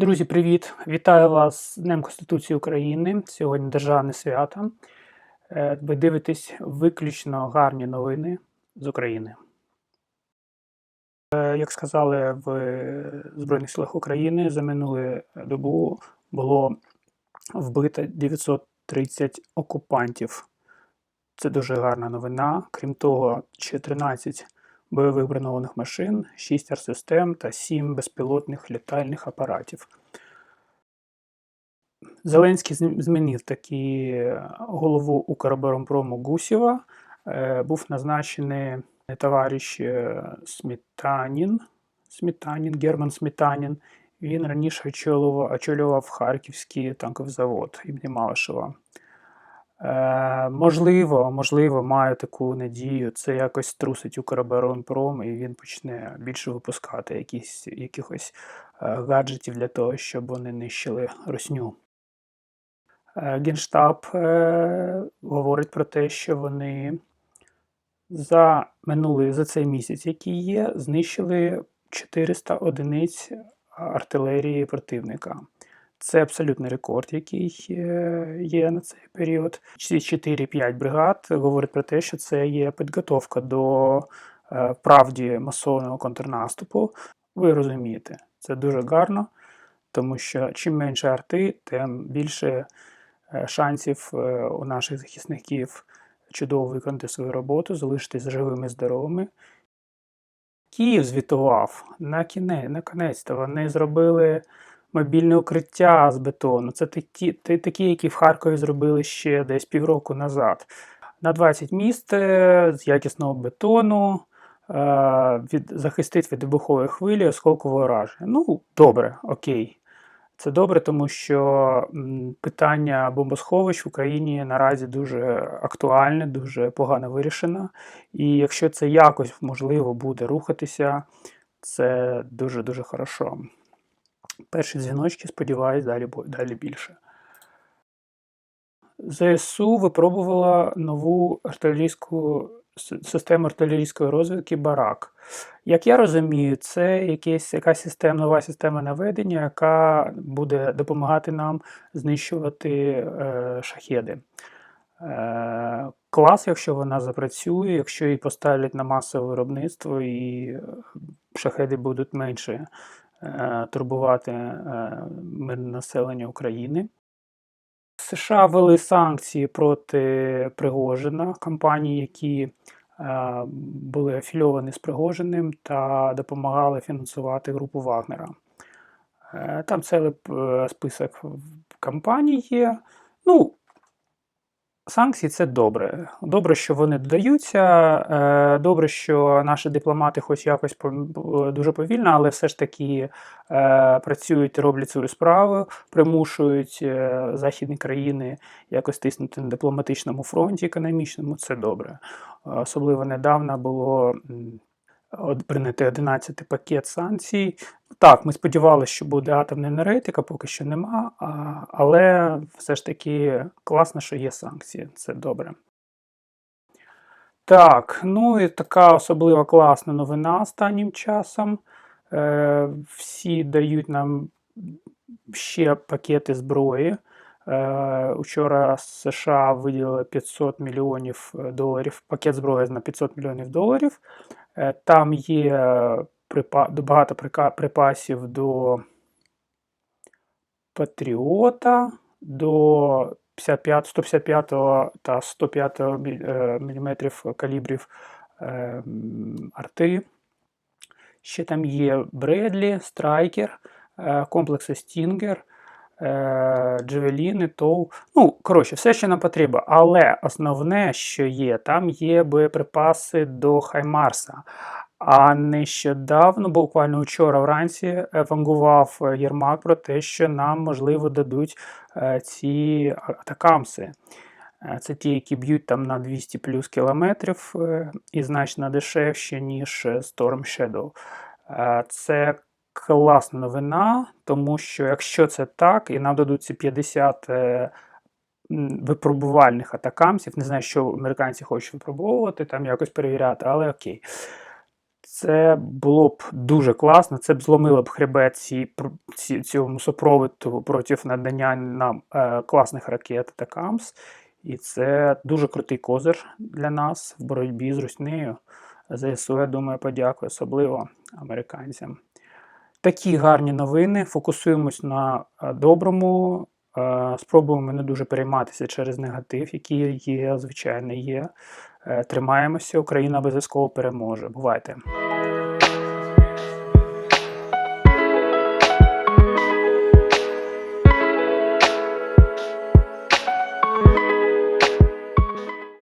Друзі, привіт! Вітаю вас з Днем Конституції України. Сьогодні державне свято. Е, Ви дивитесь виключно гарні новини з України. Е, Як сказали в Збройних силах України, за минулу добу було вбито 930 окупантів. Це дуже гарна новина. Крім того, ще 13 бойових броньованих машин, 6 артсистем та 7 безпілотних літальних апаратів. Зеленський змінив таки голову Укроборонпрому Гусєва. Е, Був назначений товариш е, Сметанін, Сметанін, Герман Сметанін. Він раніше очолював, очолював Харківський танковий завод імені Малишева. Е, можливо, можливо, маю таку надію, це якось струсить Укроборонпром, і він почне більше випускати якісь, якихось е, гаджетів для того, щоб вони нищили русню. Е, Генштаб е, говорить про те, що вони за минулий за цей місяць, який є, знищили 400 одиниць артилерії противника. Це абсолютний рекорд, який е, є на цей період. Ці 4-5 бригад говорять про те, що це є підготовка до е, правді масового контрнаступу. Ви розумієте, це дуже гарно, тому що чим менше арти, тим більше е, шансів у наших захисників чудово виконати свою роботу, залишитись живими і здоровими. Київ звітував на кінець, на кінець то вони зробили мобільне укриття з бетону. Це такі, такі, які в Харкові зробили ще десь півроку назад. На 20 міст е, з якісного бетону. е, Від, захистить від вибухової хвилі осколкового ураження. Ну, добре, окей. Це добре, тому що питання бомбосховищ в Україні наразі дуже актуальне, дуже погано вирішено. І якщо це якось можливо буде рухатися, це дуже-дуже хорошо. Перші дзвіночки, сподіваюсь, далі, далі більше. ЗСУ випробувала нову артилерійську систему артилерійської розвідки Барак. Як я розумію, це якась, якась система, нова система наведення, яка буде допомагати нам знищувати е, шахеди. Е, клас, якщо вона запрацює, якщо її поставлять на масове виробництво і шахеди будуть менше турбувати е, мирне населення України. США ввели санкції проти Пригожина, компаній, які е, були афільовані з Пригожиним та допомагали фінансувати групу Вагнера. Е, Там цілий е, список компаній є. Ну, санкції це добре. Добре, що вони додаються. е, Добре, що наші дипломати, хоч якось дуже повільно, але все ж таки е, працюють роблять свою справу, примушують е, західні країни якось тиснути на дипломатичному фронті економічному. Це добре. Особливо недавно було прийнятий 11 пакет санкцій. Так, ми сподівалися, що буде атомна енергетика, поки що нема, але все ж таки класно, що є санкції. Це добре. Так, ну і така особливо класна новина останнім часом. Е, всі дають нам ще пакети зброї. Е, Учора США виділили 500 мільйонів доларів, пакет зброї на 500 мільйонів доларів. Е, Там є припа- багато припасів до Патріота, до 55, 155 та 105 мм калібрів е, арти. Ще там є Бредлі, Страйкер, е, комплекси Стінгер, е, Джевеліни, Тоу. Ну, коротше, все, що нам потрібно. Але основне, що є, там є боєприпаси до Хаймарса. А нещодавно, буквально вчора вранці, е, вангував е, Єрмак про те, що нам, можливо, дадуть е, ці атакамси. Е, Це ті, які б'ють там на 200 плюс кілометрів е, і значно дешевші, ніж е, Storm Shadow. Е, Це класна новина, тому що якщо це так, і нам дадуть ці 50 е, випробувальних атакамсів, не знаю, що американці хочуть випробовувати, там якось перевіряти, але окей. Це було б дуже класно. Це б зломило б хребет ці, ці, цьому супроводу проти надання нам е, класних ракет та КАМС. І це дуже крутий козир для нас в боротьбі з руснею. ЗСУ, я думаю, подякує, особливо американцям. Такі гарні новини. Фокусуємось на е, доброму. е, Спробуємо не дуже перейматися через негатив, який є, звичайно, є. Е, Тримаємося, Україна обов'язково переможе. Бувайте!